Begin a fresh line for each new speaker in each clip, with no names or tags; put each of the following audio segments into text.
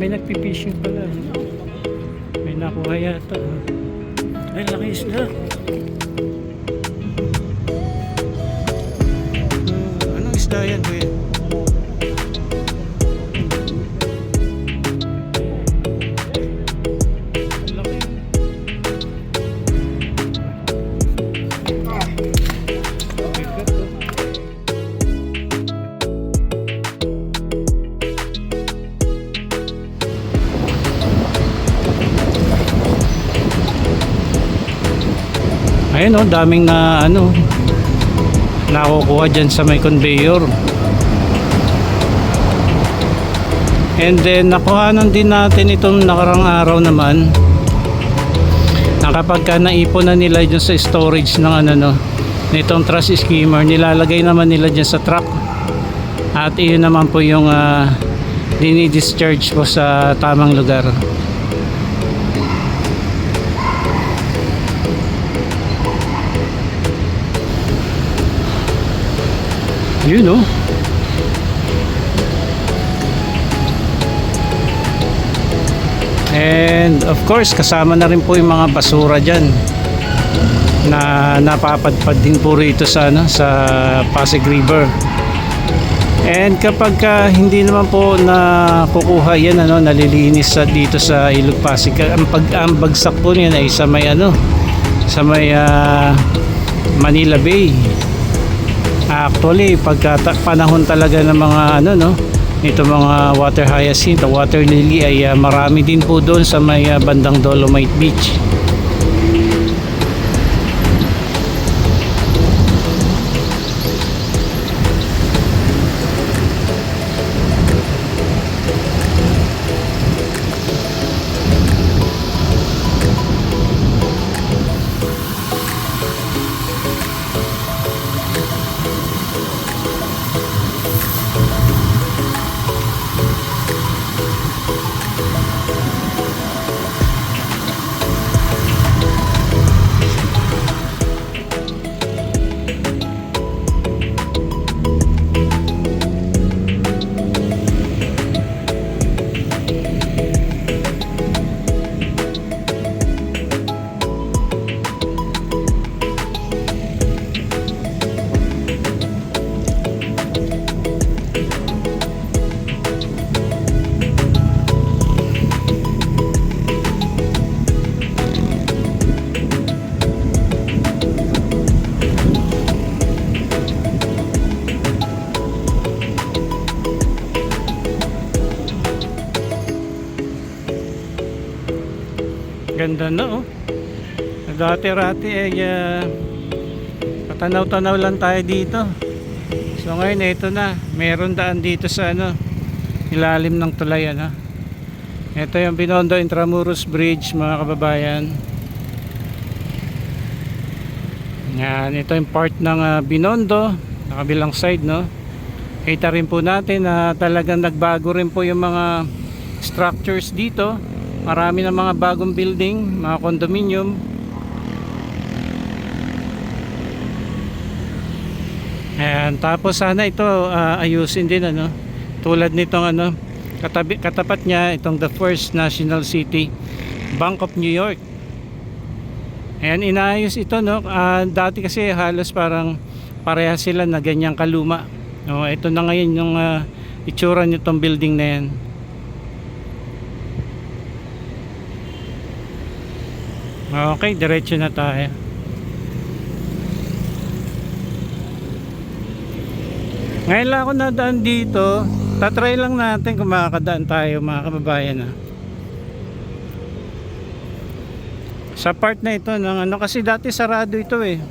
may nagpipishing pala. May nakuha yata. Ay, laki isla. Ayun oh, daming na ano nakukuha dyan sa may conveyor. And then nakuhanan din natin itong nakarang araw naman na kapag ka naipon na nila dyan sa storage ng ano no nitong trash skimmer nilalagay naman nila dyan sa truck at iyon naman po yung uh, dini-discharge po sa tamang lugar. Yun oh. And of course, kasama na rin po yung mga basura dyan na napapadpad din po rito sa, ano, sa Pasig River. And kapag ka hindi naman po na kukuha yan ano nalilinis sa dito sa Ilog Pasig ang pag ang bagsak po niyan ay sa may ano sa may ah, Manila Bay. Actually, pagka panahon talaga ng mga ano no, ito mga water hyacinth, water lily ay ah, marami din po doon sa may ah, bandang Dolomite Beach. Ganda na oh. Dati-rati ay uh, patanaw-tanaw lang tayo dito. So ngayon ito na, meron daan dito sa ano, ilalim ng tulay ano. Ito yung Binondo Intramuros Bridge mga kababayan. Yan, ito yung part ng ah, Binondo, na kabilang side no. Kita rin po natin na talagang nagbago rin po yung mga structures dito. Marami ng mga bagong building, mga condominium. Ayan, tapos sana ito ah, ayusin din ano. Tulad nitong ano, katabi, katapat niya itong the first national city, Bank of New York. Ayan, inaayos ito no. Ah, dati kasi halos parang pareha sila na ganyang kaluma. No, ito na ngayon yung ah, itsura nitong building na yan. Okay, diretso na tayo. Ngayon lang ako nadaan dito. Tatry lang natin kung makakadaan tayo mga kababayan. Ha. Sa part na ito ng ano kasi dati sarado ito eh.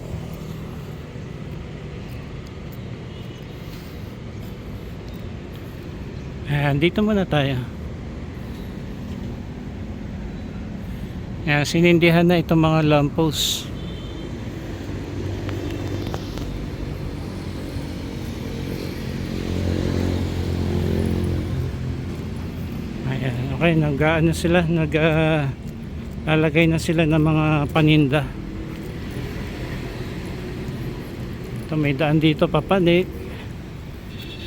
Ayan, dito muna tayo. Ayan, sinindihan na itong mga lamppost. Ayan, okay, nag-ano sila, nag ah, lalagay na sila ng mga paninda. Ito may daan dito papanik.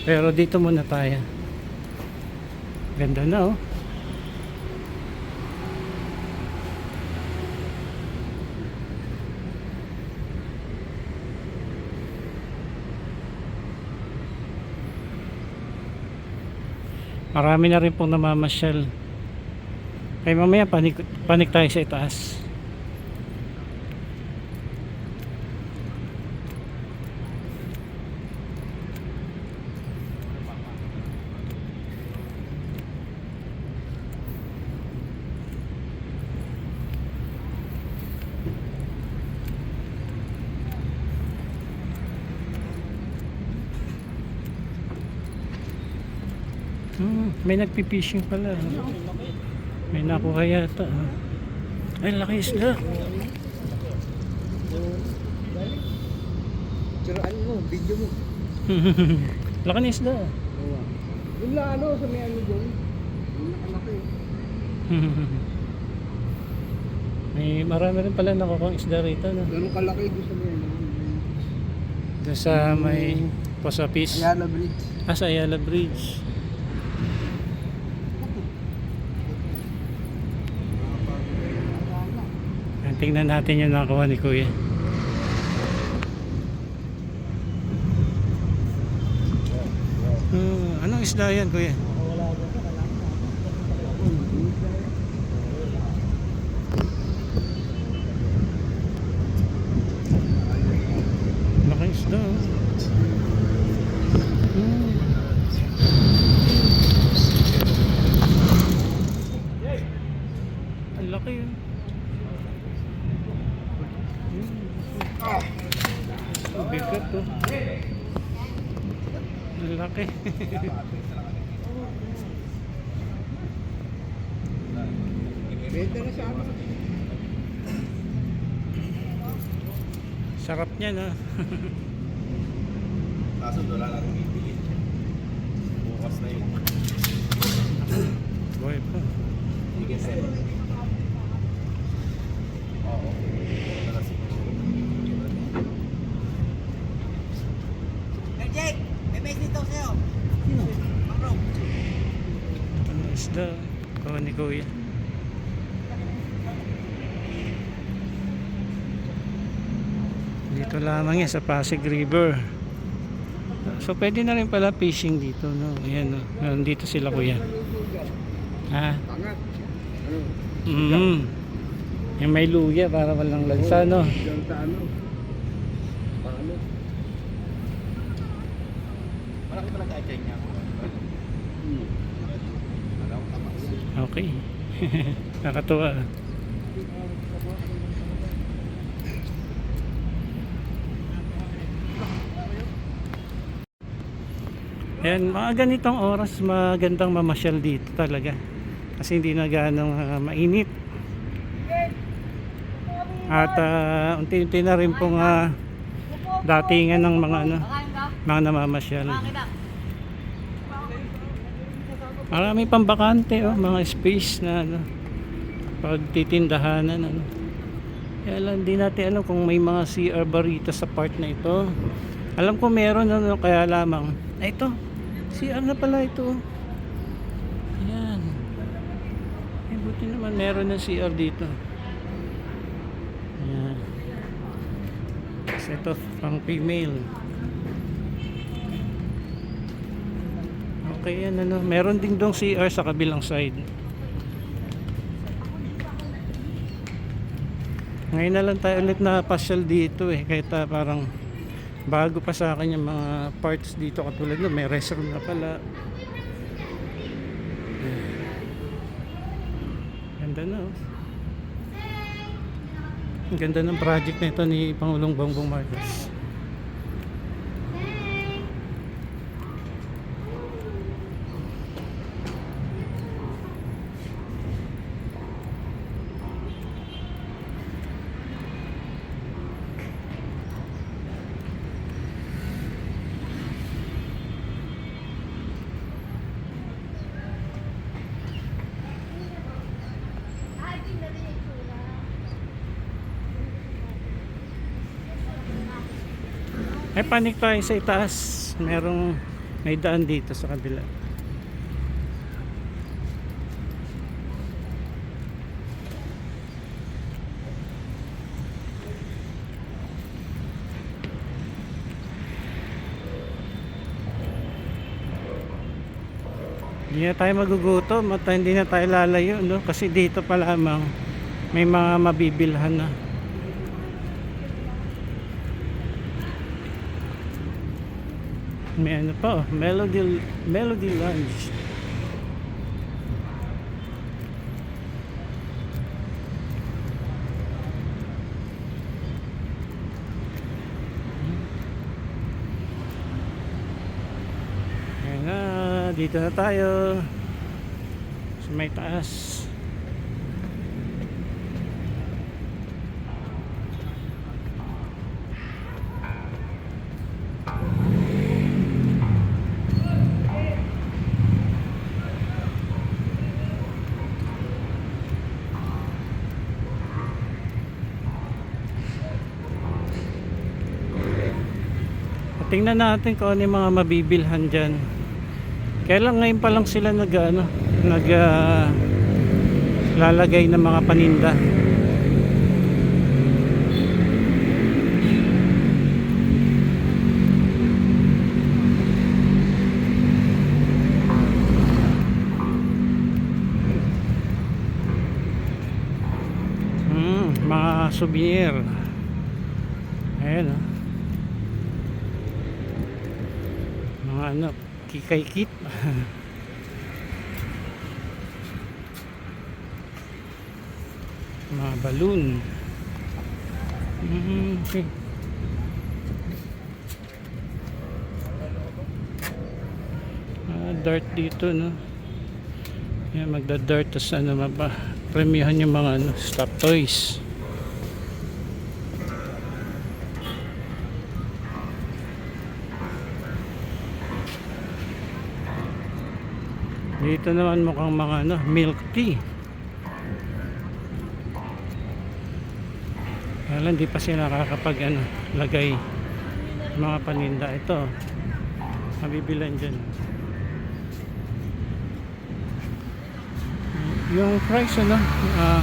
Pero dito muna tayo. Ganda na oh. Marami na rin pong namamasyal. Kaya mamaya panik, panik tayo sa itaas. Hmm, may nagpipishing pala. May nakuha yata. ah. Ay, laki isda.
Siraan mo, video mo.
laki ng isda.
Yung la ano, sa may ano doon. Nakalaki.
may marami rin pala nakukuha isda rito. No?
Ganun kalaki doon sa may ano.
Doon sa may Posapis.
Ayala Bridge.
Ah, sa Ayala Bridge. Tingnan natin yung nakuha ni Kuya. Hmm, anong isda yan, Kuya? Laki isda. oh. Hmm. Ang laki yun. Ang bigat to. Ang laki. Sarap niya na.
Kaso wala na rin bibili. Bukas na yun.
Boy pa.
Sige, sir. Oo. Wala siguro.
Jake, may message daw sa'yo. Bro.
Ano isda? Kuha ni Kuya. Dito lamang yan sa Pasig River. So pwede na rin pala fishing dito, no? Ayan, no? Nandito sila kuya. Ha? Mm. Yung may luya para walang lansa, no?
Diyan sa ano. Paano?
Malaki pala kaya niya.
Hmm.
Alam ko tama.
Okay. Nakatuwa. Ayan, mga ganitong oras magandang mamasyal dito talaga. Kasi hindi na ganong ah, mainit. At uh, unti-unti na rin pong ah, datingan ng mga ano, mga namamasyal. Marami pang bakante oh, mga space na ano, pagtitindahanan ano. Kaya lang di natin alam kung may mga CR ba rito sa part na ito. Alam ko meron ano kaya lamang. Ito. CR na pala ito. Ayan. Eh buti naman meron ng CR dito. Ayan. Kasi ito pang female. Okay yan ano. Meron ding dong CR sa kabilang side. Ngayon na lang tayo ulit na pasyal dito eh. Kahit ah, parang bago pa sa akin yung mga parts dito katulad no, may restroom na pala. Ganda na oh. Ang ganda ng project na ito ni Pangulong Bongbong Marcos. Eh panik tayo sa itaas. Merong may daan dito sa kabila. Hindi na tayo magugutom at hindi na tayo lalayo, no? Kasi dito pa lamang may mga mabibilhan na. May ano pa, Melody, Melody Lounge. Ayan na, dito na tayo. Sa may taas. Tingnan natin kung ano yung mga mabibilhan dyan. Kailan ngayon pa lang sila nag ano, nag ah, lalagay ng mga paninda. Hmm, mga souvenir. Ayan oh. Mga ano, kikay kit. mga balloon. Mhm, okay. Ah, dart dito, no? Yan, magda-dart. Tapos ano, mapa, premiuhan yung mga ano, stop toys. Dito naman mukhang mga ano, milk tea. Lang di pa sila nakakapag ano, lagay mga paninda. Ito, mabibilan dyan. Yung price ano, ah,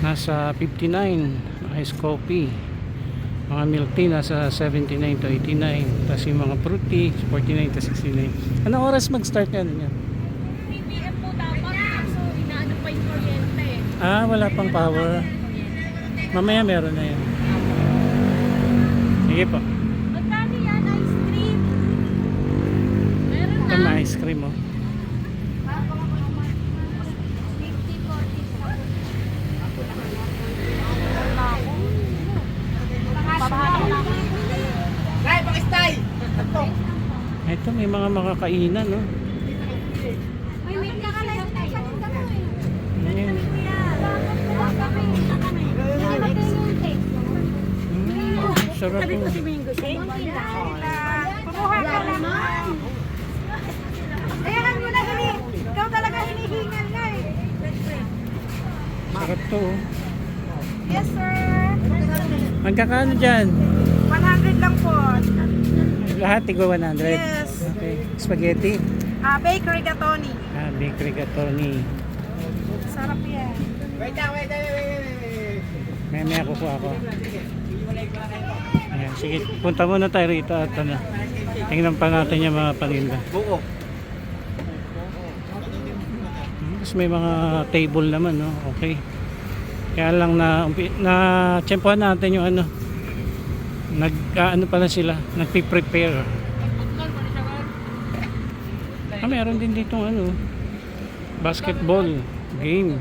nasa 59 ice coffee. Mga milk tea nasa 79 to 89. Tapos yung mga fruit tea, 49 to 69. Anong oras mag-start yan? yan?
3 p.m. po dapat. Kaso inaano pa yung kuryente.
Ah, wala pang power. Mamaya meron na yan. Sige po.
Magkano yan? Ice cream? Meron
Ito
na.
na ice cream oh.
50, 40.
Nay, pakistay!
Ito may mga makakainan no.
Ay,
Sarap po.
Mingo siya. Kumuha ka naman. Ayan mo na gali. Ikaw talaga hinihingal nga eh.
Sarap to oh.
Yes, sir.
Magkakano dyan?
100 lang po.
Lahat tigwa 100?
Yes.
Okay. Spaghetti?
Ah, bakery gatoni.
Ah, bakery gatoni.
Sarap yan.
Wait, wait, wait, wait, wait.
May may kukuha ako. Sige, punta muna tayo rito at ano, tingnan pa natin yung mga paninda. Hmm, Tapos may mga table naman, no? Okay. Kaya lang na, na tsempohan natin yung ano, nag, ah, ano pala sila, nagpi-prepare. Ah, meron din dito ano, basketball game.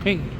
Okay.